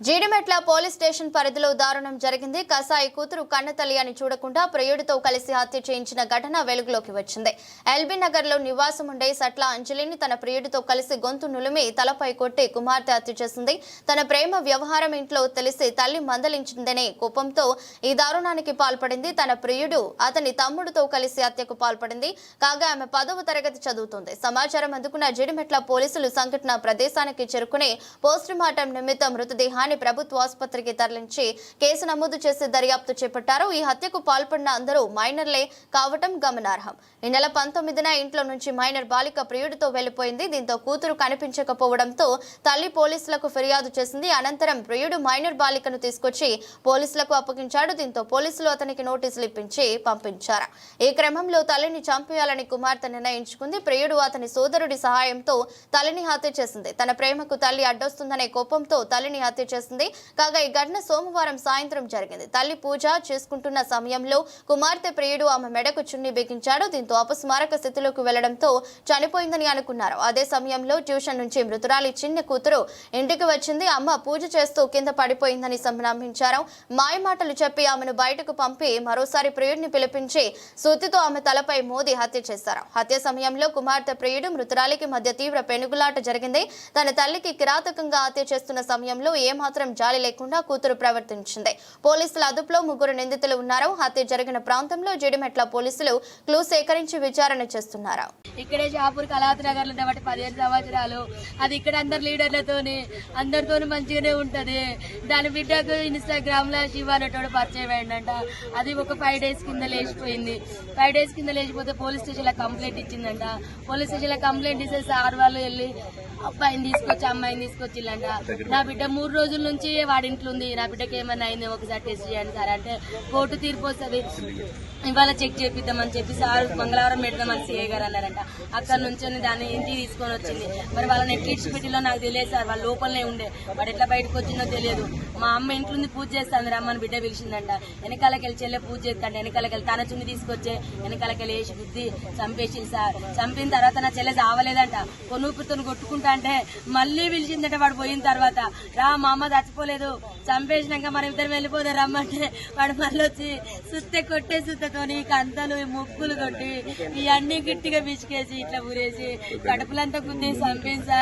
Jeedimetla police station పరిధిలో దారుణం జరిగింది. కసాయి కూతురు కన్నతల్లి అని చూడకుండా ప్రియుడితో కలిసి హత్య చేయించిన ఘటన వెలుగులోకి వచ్చింది. ఎల్బీ నగర్లో నివాసం ఉండే సట్ల అంజలిని తన ప్రియుడితో కలిసి గొంతు నులిమి తలపై కొట్టి కుమార్తె హత్య చేసింది. తన ప్రేమ వ్యవహారం ఇంట్లో తెలిసి తల్లి మందలించిందనే కోపంతో ఈ దారుణానికి పాల్పడింది. తన ప్రియుడు అతని తమ్ముడితో కలిసి హత్యకు పాల్పడింది. కాగా ఆమె పదవ తరగతి చదువుతుంది. సమాచారం అందుకున్న జీడిమెట్ల పోలీసులు సంఘటన ప్రదేశానికి చేరుకుని పోస్టుమార్టం నిమిత్తం మృతదేహాన్ని ప్రభుత్వ ఆసుపత్రికి తరలించి కేసు నమోదు చేసి దర్యాప్తు చేపట్టారు. ఈ హత్యకు పాల్పడిన అందరూ మైనర్లే కావటం గమనార్హం. ఈ నెల పంతొమ్మిదిన ఇంట్లో నుంచి మైనర్ బాలిక ప్రియుడితో వెళ్ళిపోయింది దీంతో కూతురు కనిపించకపోవడంతో తల్లి పోలీసులకు ఫిర్యాదు చేసింది. అనంతరం ప్రియుడు మైనర్ బాలికను తీసుకొచ్చి పోలీసులకు అప్పగించాడు. దీంతో పోలీసులు అతనికి నోటీసులు ఇప్పించి పంపించారు. ఈ క్రమంలో తల్లిని చంపేయాలని కుమార్తె నిర్ణయించుకుంది. ప్రియుడు అతని సోదరుడి సహాయంతో తల్లిని హత్య చేసింది. తన ప్రేమకు తల్లి అడ్డొస్తుందనే కోపంతో తల్లిని హత్య చేసింది కాగా ఈ ఘటన సోమవారం సాయంత్రం జరిగింది. తల్లి పూజ చేసుకుంటున్న సమయంలో కుమార్తె ప్రియుడు ఆమె మెడకు చున్ని బిగించాడు. దీంతో అపస్మారక స్థితిలోకి వెళ్ళడంతో చనిపోయిందని అనుకున్నారు. అదే సమయంలో ట్యూషన్ నుంచి మృతురాలి చిన్న కూతురు ఇంటికి వచ్చింది. అమ్మ పూజ చేస్తూ కింద పడిపోయిందని సంభ్రమించారు. మాయమాటలు చెప్పి ఆమెను బయటకు పంపి మరోసారి ప్రియుడిని పిలిపించి సుత్తితో ఆమె తలపై మోదీ హత్య చేశారు. హత్య సమయంలో కుమార్తె ప్రియుడు మృతురాలికి మధ్య తీవ్ర పెనుగులాట జరిగింది. తన తల్లికి కిరాతకంగా హత్య చేస్తున్న సమయంలో ఏమాత్రం జాలి లేకుండా కూతురు ప్రవర్తించింది. పోలీసుల అదుపులో ముగ్గురు నిందితులు ఉన్నారు. హత్య జరిగిన ప్రాంతంలో జిడిమెట్ల పోలీసులు క్లూ సేకరించి విచారణ చేస్తున్నారు. ఇక్కడే షాపూర్ కళాత్ నగర్లో పదిహేను సంవత్సరాలు. అది ఇక్కడ అందరు లీడర్లతోనే అందరితో మంచిగానే ఉంటది. దాని బిడ్డకు ఇన్స్టాగ్రామ్లో శివ అనేటోడు పరిచయం అయిందంట. అది ఒక ఫైవ్ డేస్ కింద లేచిపోయింది. ఫైవ్ డేస్ కింద లేచిపోతే పోలీస్ స్టేషన్లో కంప్లైంట్ ఇచ్చిందంట. పోలీస్ స్టేషన్లో కంప్లైంట్ ఇస్తే సార్ వాళ్ళు వెళ్ళి అబ్బాయిని తీసుకొచ్చి అమ్మాయిని తీసుకొచ్చిందంట నా బిడ్డ మూడు రోజులు నుంచి వాడి ఇంట్లో ఉంది. నా బిడ్డకి ఏమైనా అయింది ఒకసారి టెస్ట్ చేయండి సార్ అంటే కోర్టు తీర్పు వస్తుంది. ఇవాళ చెక్ చేపిద్దామని చెప్పి సార్ మంగళవారం పెడదామని సీఏ గారు అన్నారంట. అక్కడ నుంచి దాన్ని ఇంటికి తీసుకొని వచ్చింది. మరి వాళ్ళని ఎట్లా ఇచ్చిపెట్టిలో నాకు తెలియదు సార్. వాళ్ళ లోపలనే ఉండే. వాడు ఎట్లా బయటకు వచ్చిందో తెలియదు. మా అమ్మ ఇంట్లో ఉంది పూజ చేస్తాను రమ్మని బిడ్డ పిలిచిందంట. వెనకాలకి వెళ్ళి చెల్లె పూజ చేస్తాండి వెనకాలకి వెళ్ళి తన చున్ని తీసుకొచ్చే వెనకాలకి వెళ్ళి వేసి బుద్ధి చంపేసింది సార్. చంపిన తర్వాత నా చెల్లె చావలేదంట. కొనుక్కుతో కొట్టుకుంటా అంటే మళ్ళీ పిలిచిందంట వాడు పోయిన తర్వాత. రా మా అమ్మ చచ్చిపోలేదు. చంపేసినాక మనం ఇద్దరు వెళ్ళిపోదాం రమ్మంటే వాడు మళ్ళీ వచ్చి సుత్తె కొట్టే సుత్తతోని కంతలు ముగ్గులు కొట్టి ఇవన్నీ గట్టిగా పిసికేసి ఇట్లా ఊరేసి కడుపులంతా గుద్ది చంపేసా